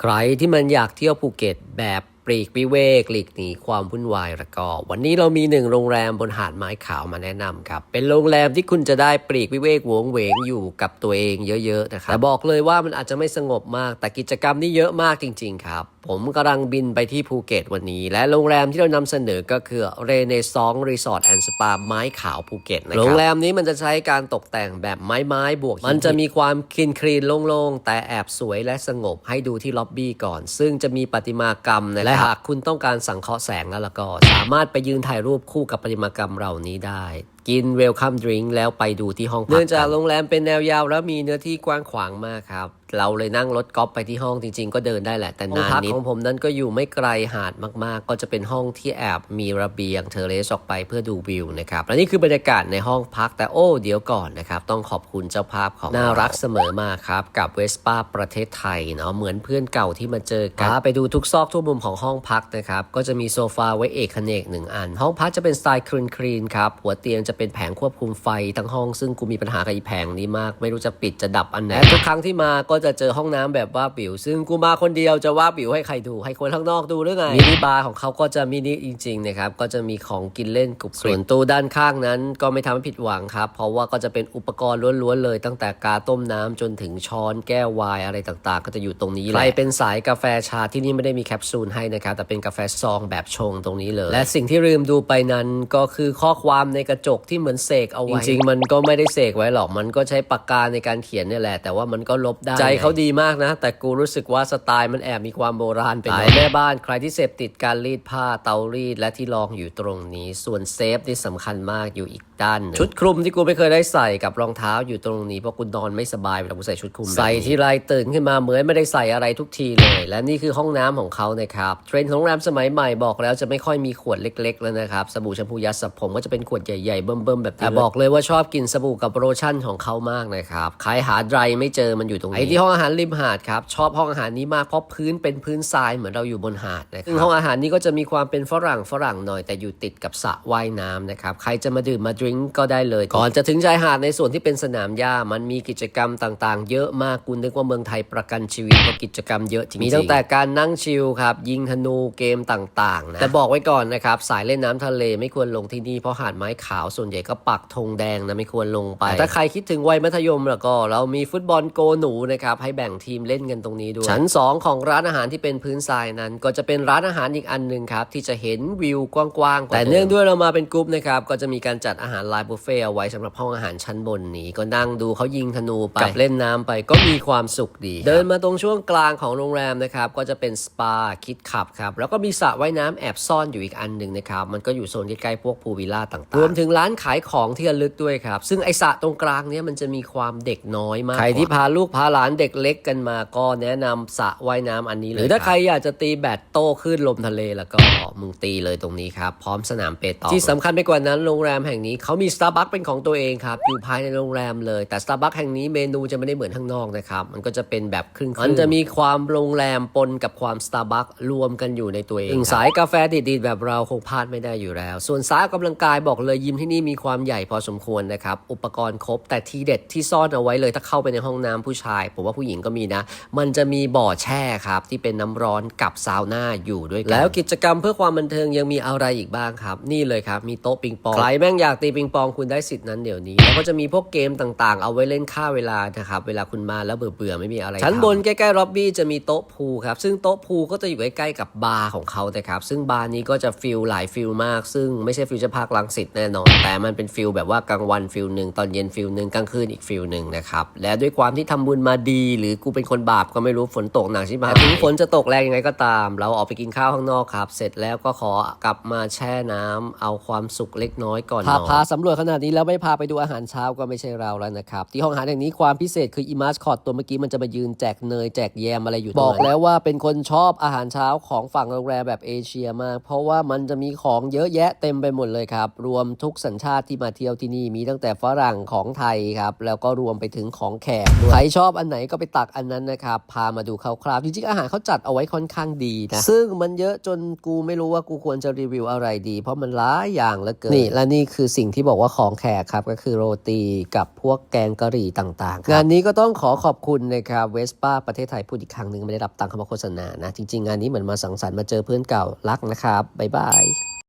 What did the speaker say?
ใครที่มันอยากเที่ยวภูเก็ตแบบ ปลีกวิเวกหลีกหนีความวุ่นวายแล้วก็ วันนี้เรามีหนึ่งโรงแรมบนหาดไม้ขาวมาแนะนำครับ เป็นโรงแรมที่คุณจะได้ปลีกวิเวกโหวงเหวงอยู่กับตัวเองเยอะๆนะครับแต่บอกเลยว่ามันอาจจะไม่สงบมาก แต่กิจกรรมนี่เยอะมากจริง ๆ ครับ ผมกำลังบินไปที่ภูเก็ตวันนี้ และโรงแรมที่เรานำเสนอก็คือเรเนซองรีสอร์ทแอนด์สปาไม้ขาวภูเก็ตนะครับโรงแรมนี้มันจะใช้การตกแต่งแบบไม้ไม้ๆบวกหินมันจะมีความคลีนคลีนโล่งๆแต่แอบสวยและสงบให้ดูที่ล็อบบี้ก่อน ซึ่งจะมีประติมากรรมนะครับและหากคุณต้องการสังเคราะห์แสงแล้วล่ะก็ สามารถไปยืนถ่ายรูปคู่กับประติมากรรมเหล่านี้ได้ กินเวลคัมดริงแล้วไปดูที่ห้องพักเนื่องจากโรงแรมเป็นแนวยาวแล้วมีเนื้อที่กว้างขวางมากครับ เราเลยนั่งรถกอล์ฟไปที่ห้องจริง ๆ ก็เดินได้แหละแต่นานนิดของผมนั้นก็อยู่ไม่ไกลหาดมากๆ ก็จะเป็นห้องที่แอบมีระเบียงเทอร์เรสออกไปเพื่อดูวิวนะครับและนี่คือบรรยากาศในห้องพักแต่โอ้เดี๋ยวก่อนนะครับต้องขอบคุณเจ้าภาพของน่ารักเสมอมาครับกับเวสป้าประเทศไทยเนาะเหมือนเพื่อนเก่าที่มาเจอกันพาไปดูทุกซอกทุกมุมของห้องพักนะครับก็จะมีโซฟาไว้เอกเนกหนึ่งอัน ห้องพักจะเป็นสไตล์คลีนคลีนครับหัวเตียงจะเป็นแผงควบคุมไฟทั้งห้องซึ่งกูมีปัญหากับอีแผงนี้มาก ไม่รู้จะปิดจะดับอันไหนและทุกครั้งที่มาก็จะเจอห้องน้ำแบบว่าบิว ซึ่งกูมาคนเดียวจะว่าบิวให้ใครดู ให้คนข้างนอกดูหรือไงมินิบาร์ของเขาก็จะมินิจริงๆนะครับก็จะมีของกินเล่นกรุบกริบส่วนตู้ด้านข้างนั้น ก็ไม่ทำให้ผิดหวังครับ เพราะว่าก็จะเป็นอุปกรณ์ล้วนๆเลย ตั้งแต่กาต้มน้ำจนถึงช้อนแก้วไวน์อะไรต่างๆ ก็จะอยู่ตรงนี้แหละใครเป็นสายกาแฟชาที่นี่ไม่ได้มีแคปซูลให้นะครับแต่เป็นกาแฟซองแบบชงตรงนี้เลย และสิ่งที่ลืมดูไปนั้นก็คือข้อความในกระจกที่เหมือนเสกเอาไว้จริงๆมันก็ไม่ได้เสกไว้หรอกมันก็ใช้ปากกาในการเขียนเนี่ยแหละ แต่ว่ามันก็ลบได้ใจเขาดีมากนะ แต่กูรู้สึกว่าสไตล์มันแอบมีความโบราณไปหน่อยแม่บ้านใครที่เสพติดการรีดผ้าเตารีดและที่รองอยู่ตรงนี้ ส่วนเซฟที่สำคัญมากอยู่อีกด้านหนึ่งชุดคลุมที่กูไม่เคยได้ใส่กับรองเท้าอยู่ตรงนี้เพราะกูนอนไม่สบายเวลากูใส่ชุดคลุมแบบนี้ใส่ทีไรตื่นขึ้นมาเหมือนไม่ได้ใส่อะไรทุกทีเลย และนี่คือห้องน้ำของเขานะครับเทรนด์ของโรงแรมสมัยใหม่บอกแล้วจะไม่ค่อยมีขวดเล็ก ๆ แล้วนะครับสบู่แชมพูยาสระผมก็จะเป็นขวดใหญ่ๆเบิ่มๆแบบนี้แต่บอกเลยว่าชอบกินสบู่กับโลชั่นของเขามากนะครับใครหาไดรไม่เจอมันอยู่ตรงนี้ไอ้ที่ห้องอาหารริมหาดครับชอบห้องอาหารนี้มากเพราะพื้นเป็นพื้นทรายเหมือนเราอยู่บนหาดนะครับซึ่งห้องอาหารนี้ก็จะมีความเป็นฝรั่งฝรั่งหน่อยแต่อยู่ติดกับสระว่ายน้ำนะครับใครจะมาดื่มมาดื่มก็ได้เลย ก่อนจะถึงชายหาดในส่วนที่เป็นสนามหญ้ามันมีกิจกรรมต่างๆ เยอะมากกูนึกว่าเมืองไทยประกันชีวิตเพราะกิจกรรมเยอะจริงๆมีตั้งแต่การนั่งชิลครับยิงธนูเกมต่างๆนะแต่บอกไว้ก่อนนะครับสายเล่นน้ำทะเลไม่ควรลงที่นี่เพราะหาดไม้ขาวส่วนใหญ่ก็ปักธงแดงนะไม่ควรลงไปแต่ถ้าใครคิดถึงวัยมัธยมแล้วก็เรามีฟุตบอลโกหนูนะครับให้แบ่งทีมเล่นกันตรงนี้ด้วย ชั้น 2 ของร้านอาหารที่เป็นพื้นทรายนั้น ก็จะเป็นร้านอาหารอีกอันหนึ่งครับ ที่จะเห็นวิวกว้างๆ แต่เนื่องด้วยเรามาเป็นกรุ๊ปนะครับ ก็จะมีการจัดอาหารไลน์บุฟเฟ่เอาไว้สำหรับห้องอาหารชั้นบนนี้ ก็นั่งดูเขายิงธนูไปกับเล่นน้ำไปก็มีความสุขดี เดินมาตรงช่วงกลางของโรงแรมนะครับก็จะเป็นสปาคิดขับครับแล้วก็มีสระว่ายน้ำแอบซ่อนอยู่อีกอันหนึ่งนะครับมันก็อยู่โซนใกล้ๆพวกพูลวิลล่าต่างๆรวมถึงร้านขายของที่ระลึกด้วยครับซึ่งไอสระตรงกลางเนี้ยมันจะมีความเด็กน้อยมากใครที่พาลูกพาหลานเด็กเล็กกันมาก็แนะนำสระว่ายน้ำอันนี้เลย หรือถ้าใครอยากจะตีแบดโต้ขึ้นลมทะเลแล้วก็มึงตีเลยตรงนี้ครับ พร้อมสนามเปตองที่สำคัญไปกว่านั้นโรงแรมแห่งนี้เขามีสตาร์บัคเป็นของตัวเองครับ อยู่ภายในโรงแรมเลย แต่สตาร์บัคแห่งนี้เมนูจะไม่ได้เหมือนข้างนอกนะครับ มันก็จะเป็นแบบครึ่งๆมันจะมีความโรงแรมปนกับความสตาร์บัครวมกันอยู่ในตัวเองสายกาแฟดีๆแบบเราคงพลาดไม่ได้อยู่แล้ว ส่วนสายออกกำลังกายบอกเลยยิมที่นี่มีความใหญ่พอสมควรนะครับอุปกรณ์ครบแต่ทีเด็ดที่ซ่อนเอาไว้เลยถ้าเข้าไปในห้องน้ำผู้ชายผมว่าผู้หญิงก็มีนะ มันจะมีบ่อแช่ครับ ที่เป็นน้ำร้อนกับซาวน่าอยู่ด้วยกัน แล้วกิจกรรมเพื่อความบันเทิงยังมีอะไรอีกบ้างครับ นี่เลยครับ มีโต๊ะปิงปอง ใครแม่งอยากตีปิงปองคุณได้สิทธิ์นั้นเดี๋ยวนี้ แล้วก็จะมีพวกเกมต่างๆ เอาไว้เล่นฆ่าเวลานะครับ เวลาคุณมาแล้วเบื่อๆไม่มีอะไรชั้นบนใกล้ๆล็อบบี้จะมีโต๊ะพูลครับ ซึ่งโต๊ะพูลก็จะอยู่ใกล้ๆกับบาร์ของเขานะครับ ซึ่งบาร์นี้ก็จะฟิลหลายฟิลมาก ซึ่งไม่ใช่ฟิวเจอร์พาร์คลังสิตแน่นอน แต่มันเป็นฟิลแบบว่ากลางวันฟิลหนึ่งตอนเย็นฟิลหนึ่งกลางคืนอีกฟิลหนึ่งนะครับ และด้วยความที่ทำบุญมาดีหรือกูเป็นคนบาปก็ไม่รู้ฝนตกหนักใช่ไหมถึงฝนจะตกแรงยังไงก็ตาม เราออกไปกินข้าวข้างนอกครับ เสร็จแล้วก็ขอกลับมาแช่น้ำเอาความสุขเล็กน้อยก่อนนอนพาสำรวจขนาดนี้แล้วไม่พาไปดูอาหารเช้าก็ไม่ใช่เราแล้วนะครับ ที่ห้องอาหารแห่งนี้ความพิเศษคืออีมาสคอตตัวเมื่อกี้มันจะมายืนแจกเนยแจกแยมอะไรอยู่บอกแล้วว่าเป็นคนชอบอาหารเช้าของฝั่งโรงแรมแบบเอเชียมาก เพราะว่ามันจะมีของเยอะแยะเต็มไปหมดเลยครับรวมทุกสัญชาติที่มาเที่ยวที่นี่มีตั้งแต่ฝรั่งของไทยครับแล้วก็รวมไปถึงของแขกด้วยใครชอบอันไหนก็ไปตักอันนั้นนะครับพามาดูคร่าวๆจริงๆอาหารเขาจัดเอาไว้ค่อนข้างดีนะซึ่งมันเยอะจนกูไม่รู้ว่ากูควรจะรีวิวอะไรดี เพราะมันหลายอย่างเหลือเกินนี่และนี่คือสิ่งที่บอกว่าของแขกครับก็คือโรตีกับพวกแกงกะหรี่ต่างๆงานนี้ก็ต้องขอขอบคุณนะครับเวสป้าประเทศไทยพูดอีกครั้งหนึ่งไม่ได้รับตังค์คำว่าโฆษณานะจริงๆงานนี้เหมือนมาสังสรรค์มาเจอเพื่อนเก่ารักนะครับบ๊ายบาย